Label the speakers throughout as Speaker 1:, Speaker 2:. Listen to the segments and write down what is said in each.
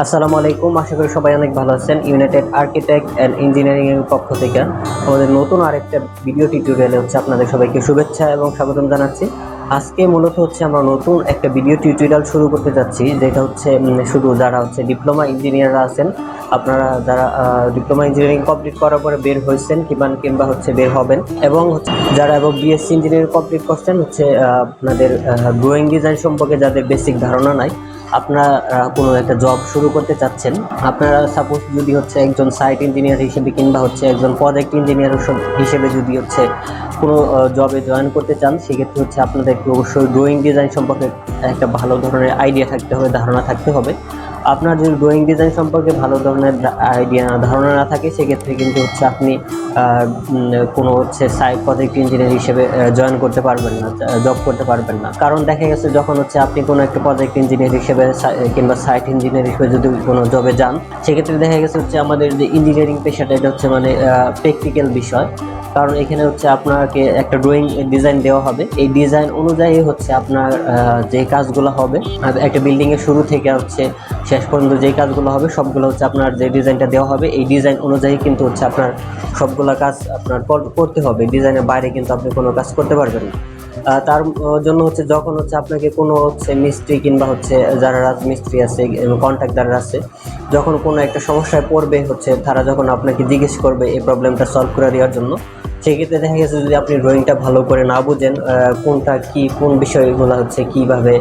Speaker 1: আসসালামু আলাইকুম। আশা করি সবাই অনেক ভালো আছেন। ইউনাইটেড আর্কিটেক্ট অ্যান্ড ইঞ্জিনিয়ারিং এর পক্ষ থেকে আমাদের নতুন আরেকটা ভিডিও টিউটোরিয়ালে হচ্ছে আপনাদের সবাইকে শুভেচ্ছা এবং স্বাগতম জানাচ্ছি। আজকে মূলত হচ্ছে আমরা নতুন একটা ভিডিও টিউটোরিয়াল শুরু করতে যাচ্ছি, যেটা হচ্ছে শুধু যারা হচ্ছে ডিপ্লোমা ইঞ্জিনিয়াররা আছেন, আপনারা যারা ডিপ্লোমা ইঞ্জিনিয়ারিং কমপ্লিট করার পরে বের হয়েছেন, কিংবা কিংবা হচ্ছে বের হবেন, এবং যারা এবং বিএসসি ইঞ্জিনিয়ারিং কমপ্লিট করছেন, হচ্ছে আপনাদের ড্রয়িং ডিজাইন সম্পর্কে যাদের বেসিক ধারণা নাই আপনারা কোনো একটা জব শুরু করতে চাচ্ছেন, আপনারা সাপোজ যদি হচ্ছে একজন সাইট ইঞ্জিনিয়ার হিসেবে কিংবা হচ্ছে একজন প্রজেক্ট ইঞ্জিনিয়ার হিসেবে যদি হচ্ছে কোনো জবে জয়েন করতে চান, সেক্ষেত্রে হচ্ছে আপনাদেরকে অবশ্যই ড্রয়িং ডিজাইন সম্পর্কে একটা ভালো ধরনের আইডিয়া থাকতে হবে, ধারণা থাকতে হবে। আপনার যদি ড্রয়িং ডিজাইন সম্পর্কে ভালো ধরনের আইডিয়া ধারণা না থাকে, সেক্ষেত্রে কিন্তু হচ্ছে আপনি কোনো হচ্ছে সাইট প্রজেক্ট ইঞ্জিনিয়ার হিসেবে জয়েন করতে পারবেন না জব করতে পারবেন না। কারণ দেখা গেছে যখন হচ্ছে আপনি কোনো একটা প্রজেক্ট ইঞ্জিনিয়ার হিসেবে কিংবা সাইট ইঞ্জিনিয়ার হিসেবে যদি কোনো জবে যান, সেক্ষেত্রে দেখা গেছে হচ্ছে আমাদের যে ইঞ্জিনিয়ারিং পেশাটা, এটা হচ্ছে মানে প্র্যাকটিক্যাল বিষয়। কারণ এখানে হচ্ছে আপনাকে একটা ড্রয়িং ডিজাইন দেওয়া হবে। এই ডিজাইন অনুযায়ী হচ্ছে আপনার যে কাজগুলো হবে একটা বিল্ডিংয়ের শুরু থেকে হচ্ছে শেষ পর্যন্ত যে কাজগুলো হবে, সবগুলো হচ্ছে আপনার যে ডিজাইনটা দেওয়া হবে, এই ডিজাইন অনুযায়ী কিন্তু হচ্ছে আপনার সবগুলো কাজ আপনার করতে হবে। ডিজাইনের বাইরে কিন্তু আপনি কোনো কাজ করতে পারবেন না। তার জন্য হচ্ছে যখন হচ্ছে আপনাকে কোনো হচ্ছে মিস্ত্রি কিংবা হচ্ছে যারা রাজমিস্ত্রি আছে কন্ট্রাক্টার আছে, যখন কোনো একটা সমস্যায় পড়বে হচ্ছে, তারা যখন আপনাকে জিজ্ঞেস করবে এই প্রবলেমটা সলভ করে দেওয়ার জন্য সেক্ষেত্রে দেখা গেছে যদি আপনি ড্রয়িংটা ভালো করে না বোঝেন কোনটা কি, কোন বিষয়গুলো হচ্ছে কীভাবে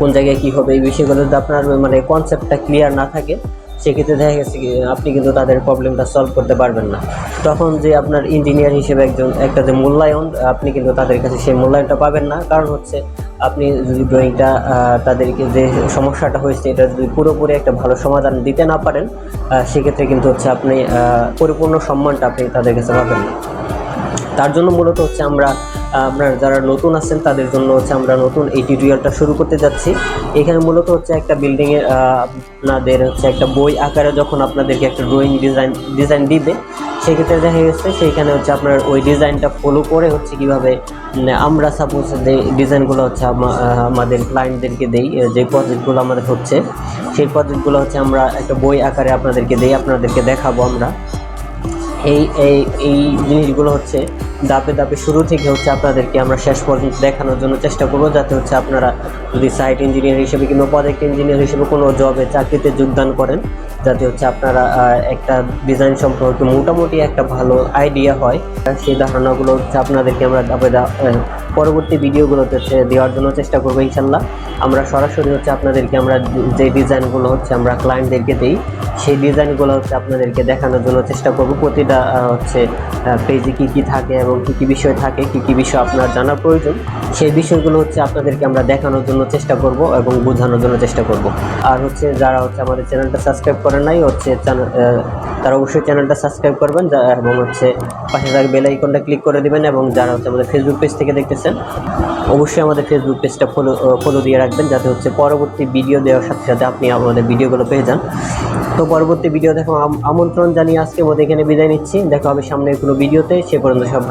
Speaker 1: কোন জায়গায় কি হবে, এই বিষয়গুলো যদি আপনার মানে কনসেপ্টটা ক্লিয়ার না থাকে সেক্ষেত্রে দেখা গেছে কি, আপনি কিন্তু তাদের প্রবলেমটা সলভ করতে পারবেন না। তখন যে আপনার ইঞ্জিনিয়ার হিসেবে একজন, একটা যে মূল্যায়ন, আপনি কিন্তু তাদের কাছে সেই মূল্যায়নটা পাবেন না। কারণ হচ্ছে, আপনি যদি ড্রয়িংটা তাদেরকে যে সমস্যাটা হয়েছে, এটা যদি পুরোপুরি একটা ভালো সমাধান দিতে না পারেন সেক্ষেত্রে কিন্তু হচ্ছে আপনি পরিপূর্ণ সম্মানটা আপনি তাদের কাছে পাবেন না। তার জন্য মূলত হচ্ছে আমরা আপনার যারা নতুন আছেন, তাদের জন্য হচ্ছে আমরা নতুন এই টিউটোরিয়ালটা শুরু করতে যাচ্ছি। এখানে মূলত হচ্ছে একটা বিল্ডিংয়ের আপনাদের হচ্ছে একটা বই আকারে যখন আপনাদেরকে একটা ড্রয়িং ডিজাইন ডিজাইন দিবে, সেক্ষেত্রে দেখা গেছে সেইখানে হচ্ছে আপনার ওই ডিজাইনটা ফলো করে হচ্ছে কীভাবে আমরা সাপোজ যে ডিজাইনগুলো হচ্ছে আমাদের ক্লায়েন্টদেরকে দেই যে প্রজেক্টগুলো আমাদের হচ্ছে, সেই প্রজেক্টগুলো হচ্ছে আমরা একটা বই আকারে আপনাদেরকে দেই, আপনাদেরকে দেখাবো আমরা। এই এই এই জিনিসগুলো হচ্ছে ধাপে ধাপে শুরু থেকে হচ্ছে আপনাদেরকে আমরা শেষ পর্যন্ত দেখানোর জন্য চেষ্টা করব, যাতে হচ্ছে আপনারা যদি সাইট ইঞ্জিনিয়ার হিসেবে কিংবা প্রজেক্ট ইঞ্জিনিয়ার হিসেবে কোনো জবে চাকরিতে যোগদান করেন, যাতে হচ্ছে আপনারা একটা ডিজাইন সম্পর্কে মোটামুটি একটা ভালো আইডিয়া হয়। সেই ধারণাগুলো হচ্ছে আপনাদেরকে আমরা ধাপে পরবর্তী ভিডিওগুলোতে হচ্ছে দেওয়ার জন্য চেষ্টা করব ইনশাল্লাহ। আমরা সরাসরি হচ্ছে আপনাদেরকে আমরা যে ডিজাইনগুলো হচ্ছে আমরা ক্লায়েন্টদেরকে দিই, সেই ডিজাইনগুলো হচ্ছে আপনাদেরকে দেখানোর জন্য চেষ্টা করব। প্রতিটা হচ্ছে পেজে কী কী থাকে এবং কী কী বিষয় থাকে, কী কী বিষয় আপনার জানা প্রয়োজন, সেই বিষয়গুলো হচ্ছে আপনাদেরকে আমরা দেখানোর জন্য চেষ্টা করব এবং বোঝানোর জন্য চেষ্টা করব। আর হচ্ছে যারা হচ্ছে আমাদের চ্যানেলটা সাবস্ক্রাইব করেন নাই, হচ্ছে তারা অবশ্যই চ্যানেলটা সাবস্ক্রাইব করবেন এবং হচ্ছে পাশে থাকা বেল আইকনটা ক্লিক করে দিবেন, এবং যারা হচ্ছে আমাদের ফেসবুক পেজ থেকে দেখতেছেন, অবশ্যই আমাদের ফেসবুক পেজটা ফলো ফলো দিয়ে রাখবেন, যাতে হচ্ছে পরবর্তী ভিডিও দেওয়ার সাথে সাথে আপনি আমাদের ভিডিওগুলো পেয়ে যান। তো পরবর্তী ভিডিও দেখো, আম- আমন্ত্রণ জানিয়ে আজকে মধ্যে এখানে বিদায় নিচ্ছি। দেখা হবে সামনের কোনো ভিডিওতে সে পর্যন্ত সব